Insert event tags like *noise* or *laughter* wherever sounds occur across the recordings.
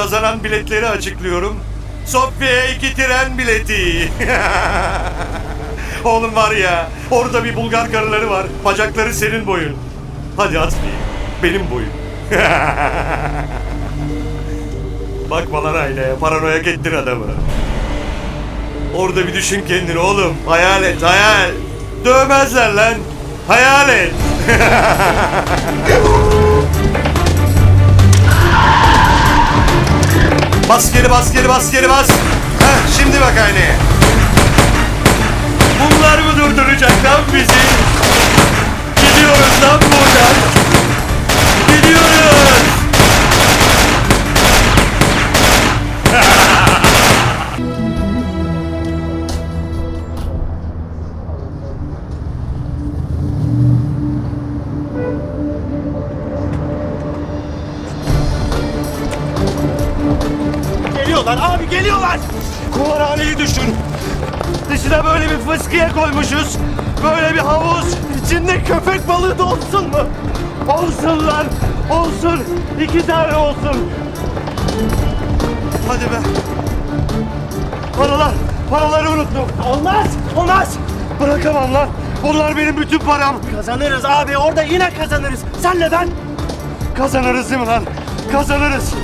kazanan biletleri açıklıyorum. Sofya'ya iki tren bileti. *laughs* Oğlum var ya, orada bir Bulgar karıları var. Bacakları senin boyun. Hadi at bir. Benim boyum. *laughs* Bakma lan aynaya, paranoyak ettin adamı. Orada bir düşün kendini oğlum. Hayal et, hayal. Dövmezler lan. Hayal et. *laughs* bas geri, bas geri, bas geri, bas. Heh, şimdi bak aynaya. Bunlar mı durduracak lan bizi? Gidiyoruz lan buradan. Gidiyoruz. Geliyorlar abi geliyorlar. Kumarhaneyi düşün. Dışına böyle bir fıskiye koymuşuz. Böyle bir havuz. İçinde köpek balığı da olsun mu? Olsun lan. Olsun. İki tane olsun. Hadi be. Paralar. Paraları unuttum. Olmaz. Olmaz. Bırakamam lan. Bunlar benim bütün param. Kazanırız abi. Orada yine kazanırız. Senle ben. Kazanırız değil mi lan? Kazanırız.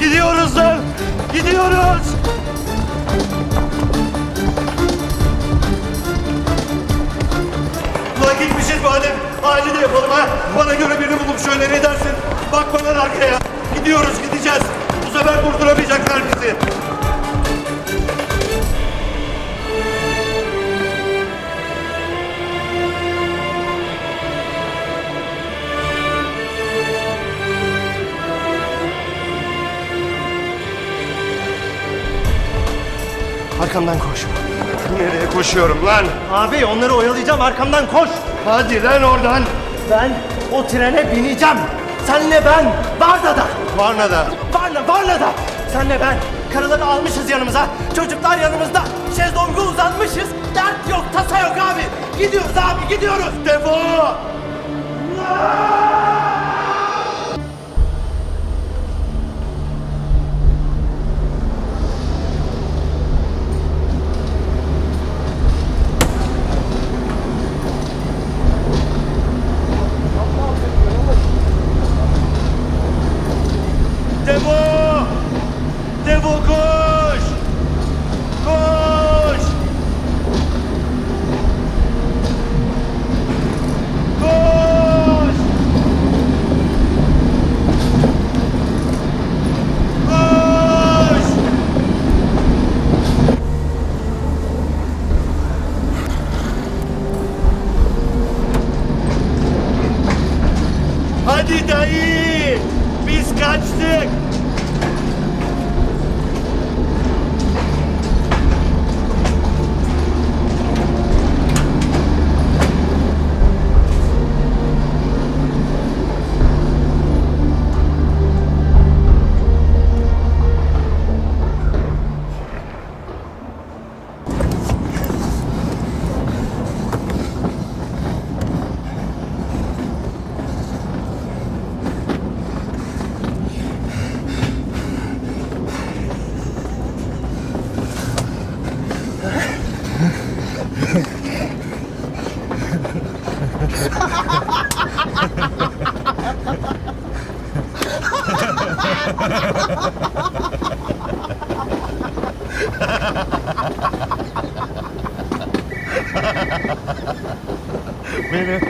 Gidiyoruz lan. Gidiyoruz. Ulan gitmişiz madem. Aile de yapalım ha. Bana göre birini bulup şöyle ne dersin? Bak bana arkaya. Gidiyoruz Arkamdan koş. Nereye koşuyorum lan? Abi onları oyalayacağım arkamdan koş. Hadi lan oradan. Ben o trene bineceğim. Senle ben Varda'da. Varna'da. Varna, Varna'da. Senle ben. Karıları almışız yanımıza. Çocuklar yanımızda. Şezlonga uzanmışız. Dert yok, tasa yok abi. Gidiyoruz abi, gidiyoruz. Defo! Devo! Devo koş! Koş! Koş! Koş! Hadi dayı! Biz kaçtık! Benim,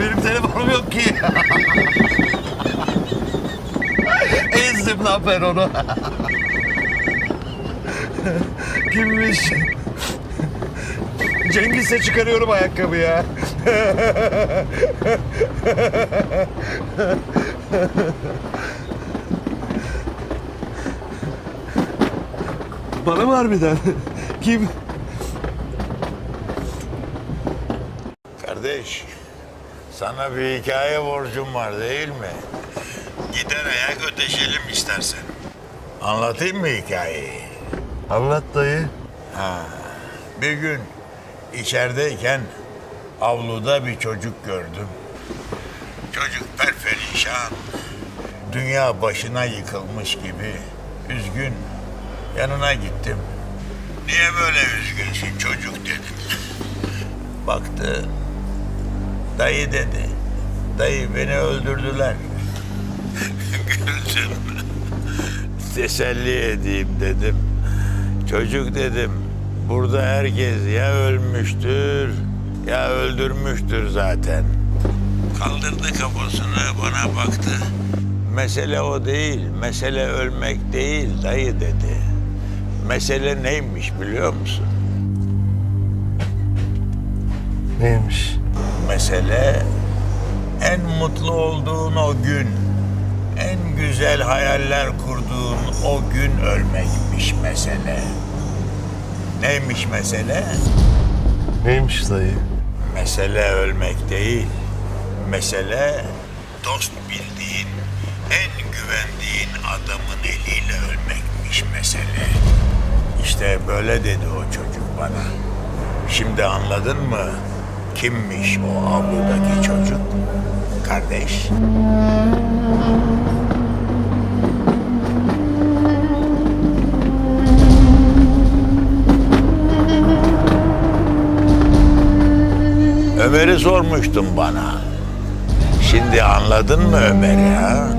benim telefonum yok ki. Ezdim lan ben onu. Kimmiş? Cengiz'e çıkarıyorum ayakkabı ya. Bana mı harbiden? *laughs* Kim? Kardeş, sana bir hikaye borcum var değil mi? Gider ayak ödeşelim istersen. Anlatayım mı hikayeyi? Anlat dayı. Bir gün içerideyken avluda bir çocuk gördüm. Çocuk perperişan. dünya başına yıkılmış gibi üzgün. Yanına gittim. Niye böyle üzgünsün çocuk dedim. Baktı. Dayı dedi. Dayı beni öldürdüler. Güldüm. Teselli edeyim dedim. Çocuk dedim. Burada herkes ya ölmüştür ya öldürmüştür zaten. Kaldırdı kafasını bana baktı. Mesele o değil, mesele ölmek değil dayı dedi. Mesele neymiş biliyor musun? Neymiş? Mesele en mutlu olduğun o gün, en güzel hayaller kurduğun o gün ölmekmiş mesele. Neymiş mesele? Neymiş dayı? Mesele ölmek değil. Mesele dost bildiğin, en güvendiğin adamın eliyle. İşte böyle dedi o çocuk bana. Şimdi anladın mı? Kimmiş o avludaki çocuk? Kardeş. Ömer'i sormuştun bana. Şimdi anladın mı Ömer'i ha?